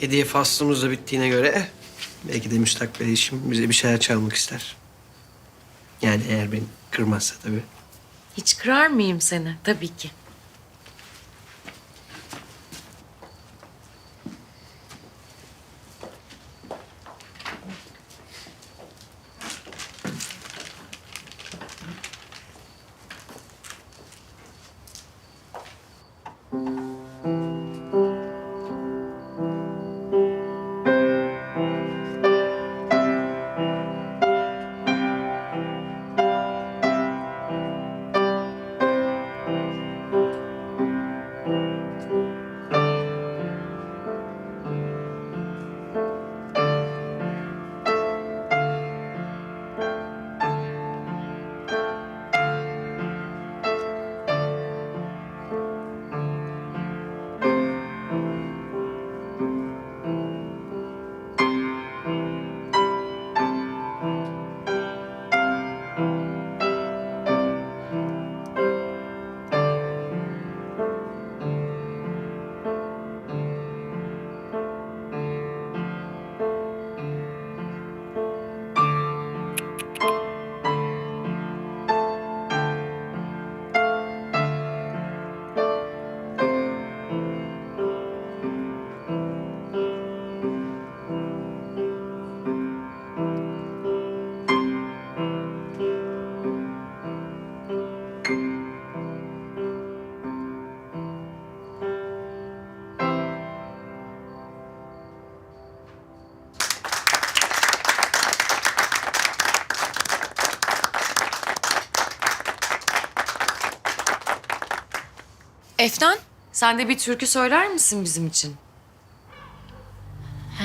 Hediye faslımız da bittiğine göre belki de müstakbel eşim bize bir şeyler çalmak ister. Yani eğer beni kırmazsa tabii. Hiç kırar mıyım seni? Tabii ki. Efnan, sen de bir türkü söyler misin bizim için? Ha,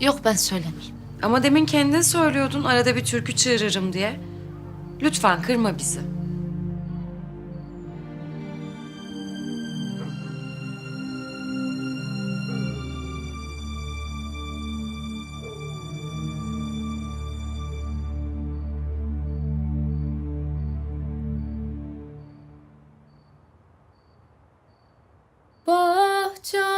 yok ben söylemeyeyim. Ama demin kendin söylüyordun arada bir türkü çığırırım diye. Lütfen kırma bizi. Tchau!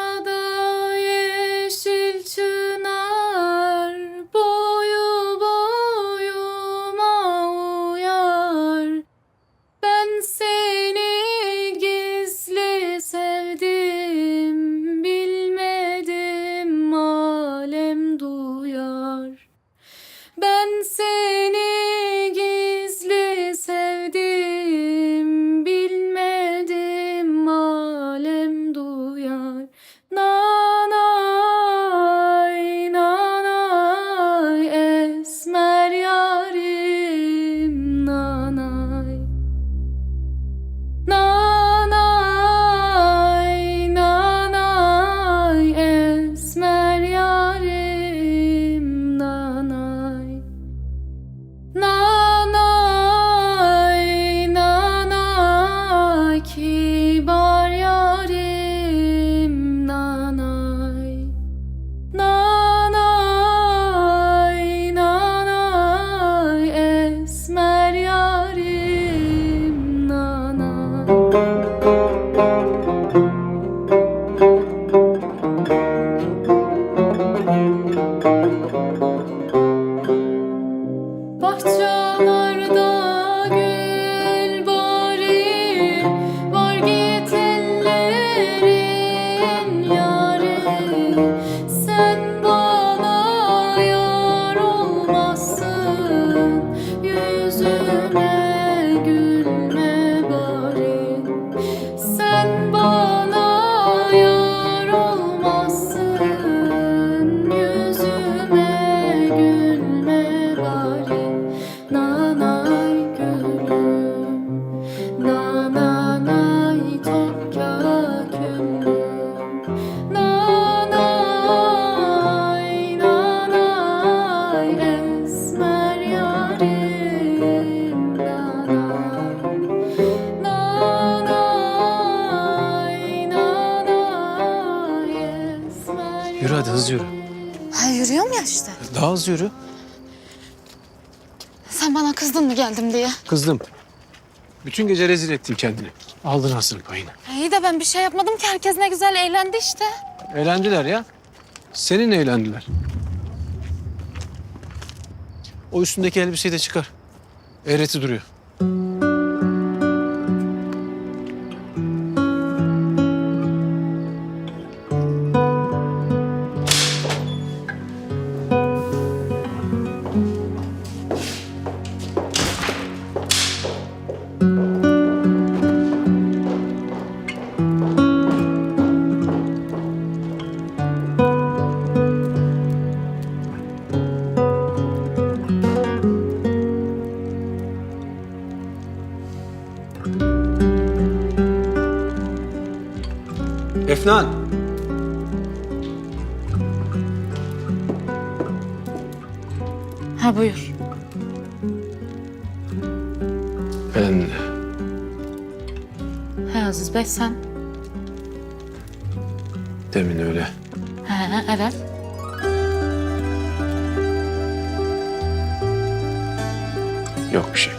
Yürü. Sen bana kızdın mı geldim diye. Kızdım. Bütün gece rezil ettin kendini. Aldın aslında payını. İyi de ben bir şey yapmadım ki herkes ne güzel eğlendi işte. Eğlendiler ya. Senin eğlendiler. O üstündeki elbiseyi de çıkar. Eğreti duruyor. Efnan. Ha buyur. Ben He Aziz Bey sen. demin öyle He evet. yok bir şey.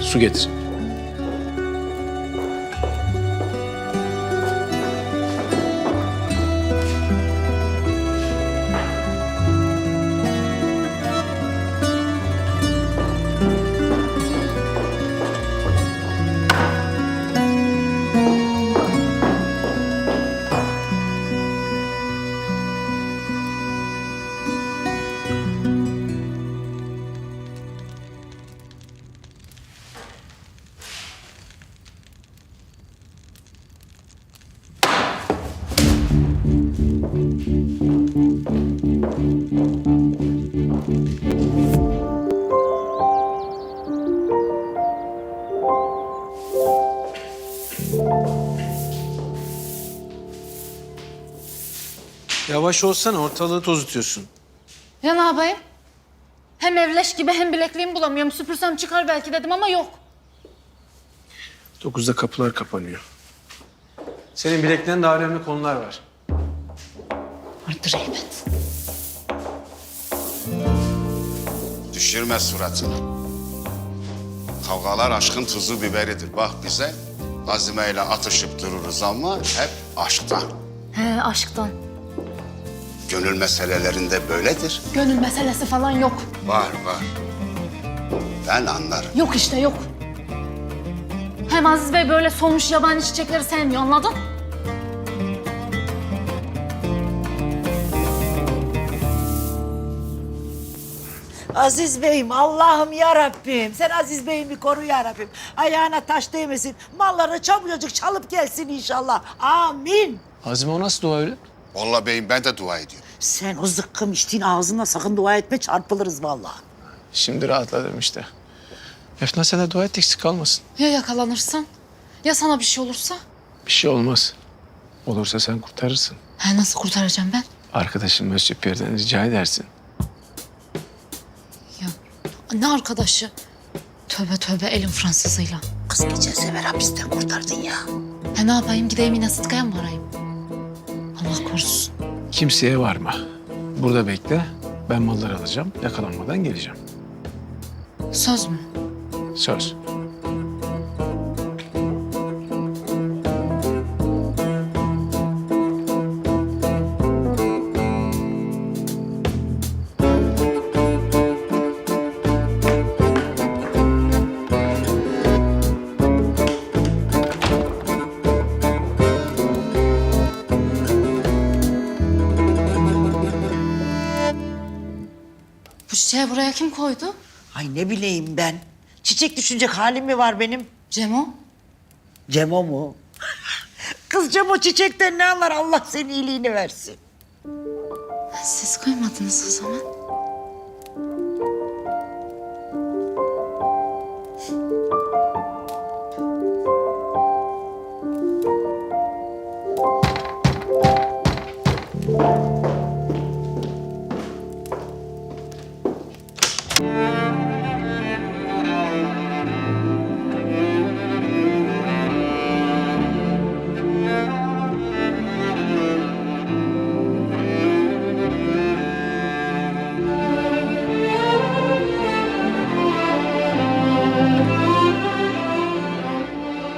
Su getir. Yavaş olsana ortalığı tozutuyorsun. Ya ne yapayım? Hem evleş gibi hem bilekliğimi bulamıyorum. Süpürsem çıkar belki dedim ama yok. Dokuzda kapılar kapanıyor. Senin bileklerinde daha önemli konular var. Vardır elbet. Düşürme suratını. Kavgalar aşkın tuzu biberidir. Bak bize Azime atışıp dururuz ama hep aşktan. He aşktan. Gönül meselelerinde böyledir. Gönül meselesi falan yok. Var var. Ben anlarım. Yok işte yok. Hem Aziz Bey böyle solmuş yabani çiçekleri sevmiyor anladın? Aziz Bey'im Allah'ım ya Rabbim. Sen Aziz Bey'imi koru ya Rabbim. Ayağına taş değmesin. Mallarını çabucacık çalıp gelsin inşallah. Amin. Azime o nasıl dua öyle? Vallahi beyim ben de dua ediyorum. Sen o zıkkım içtiğin ağzına sakın dua etme çarpılırız vallahi. Şimdi rahatladım işte. Efnan sen de dua et eksik kalmasın. Ya yakalanırsan? Ya sana bir şey olursa? Bir şey olmaz. Olursa sen kurtarırsın. He nasıl kurtaracağım ben? Arkadaşın Monsieur Pierre'den rica edersin. Ya ne arkadaşı? Tövbe tövbe elin Fransızıyla. Kız geçen sefer hapisten kurtardın ya. He ne yapayım gideyim yine Sıtkı'ya mı varayım? Korusun. Kimseye varma. Burada bekle. Ben malları alacağım. Yakalanmadan geleceğim. Söz mü? Söz. Çiçeği buraya kim koydu? Ay ne bileyim ben. Çiçek düşünecek halim mi var benim? Cemo. Cemo mu? Kız Cemo çiçekten ne anlar Allah senin iyiliğini versin. Siz kıymadınız o zaman.